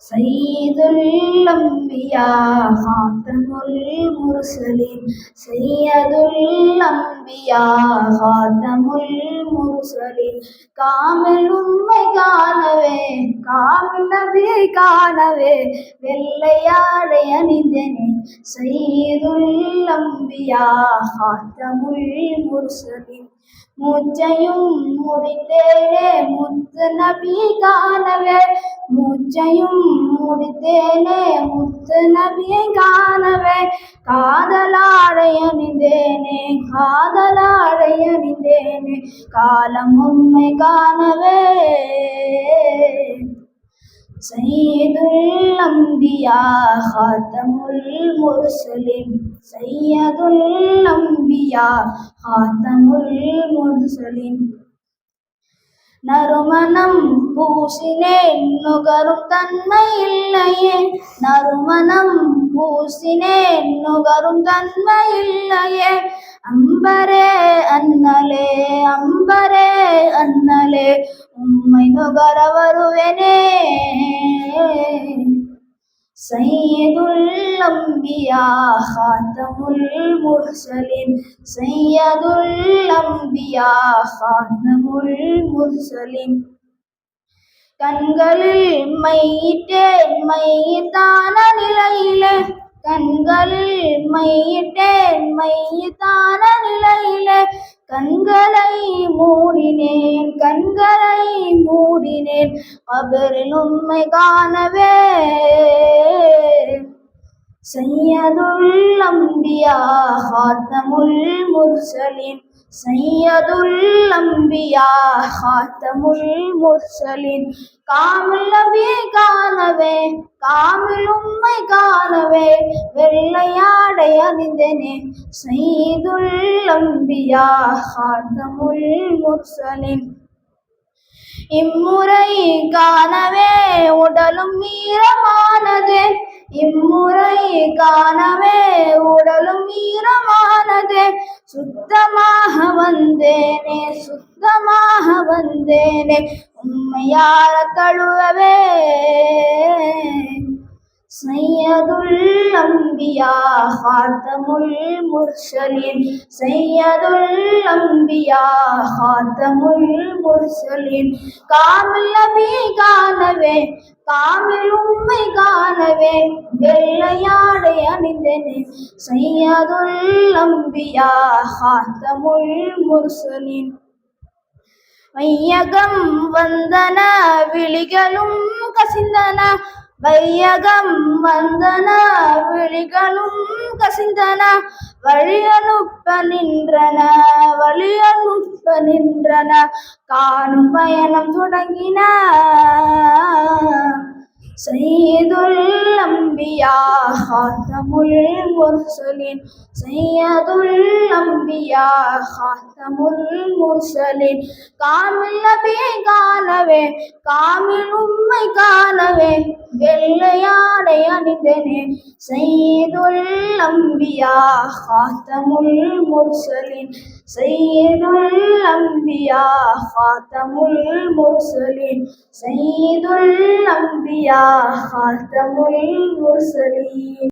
سيد الأنبياء خاتم المرسلين سيد الأنبياء خاتم المرسلين காமில் உண்மை காணவே காமில் நபி காணவே வெள்ளையாடை அணிந்தனே சைதுல் அம்பியா ஹாத்தமுல் முர்சலின் மூச்சையும் முடித்தேனே முத்து நபி காணவே மூச்சையும் முடித்தேனே முத்து நபியை காணவே காதலாடை அணிந்தேனே காதலாடை அணிந்தேனே காலம் உண்மை காணவே سيد الأنبياء خاتم المرسلين سيد الأنبياء خاتم المرسلين நறுமணம் பூசினேன் நுகரும் தன்மை இல்லையே. நறுமணம் பூசினேன் நுகரும் தன்மை இல்லையே. அம்பரே அண்ணலே அம்பரே அண்ணலே உம்மை நுகர வருவேனே. سيد الأنبياء خاتم المرسلين سيد الأنبياء خاتم المرسلين கண்களில் மையிட்டேன் மையத்தான நிலையிலே கண்களில் மையிட்டேன் மையத்தான நிலையிலே கண்களை மூடினேன் கண்களை மூடினேன். அவரின் உண்மை காணவே. சையதுல் அம்பியா ஹாத்தமுல் முர்சலின். சையதுல் அம்பியா ஹாத்தமுல் முர்சலின். காமில் நபியை காணவே காமில் உம்மை காணவே வெள்ளையாடை அணிந்தனே. சைதுல் அம்பியா ஹாத்தமுல் முர்சலின். இம்முறை காணவே உடலும் ஈரமானது. இம்முறை காணவே உடலும் ஈரமானதே. சுத்தமாக வந்தேனே சுத்தமாக வந்தேனே உண்மையார தழுவவே. சையதுல் அம்பியா ஹாத்தமுல் முர்சலின். சையதுல் அம்பியா ஹாத்தமுல் முர்சலின். காமில் காணவே காமில் உண்மை காணவே வெள்ளையாடை அணிந்தனே. சையதுல் அம்பியா ஹாத்தமுல் முர்சலின் மையகம் வந்தன விழிகளும் கசிந்தன. வையகம் வந்தன விழிகளும் கசிந்தன வழியனுப்ப நின்றன வழியனுப்ப நின்றன காணும் பயணம் தொடங்கின. செய்துல் அம்பியா ஹாத்தமுல் முர்சலின். செய்யதுல் அம்பியா ஹாத்தமுல் முர்சலின். காமில் நபியை காணவே காமில் உம்மை காணவே வெள்ளையாடை அணிந்தனே. செய்துள் அம்பியா காத்தமுல் முர்சலின். செய்துள் அம்பியா காத்தமுல் முர்சலின். செய்துள் அம்பியா காத்தமுல் முர்சலின்.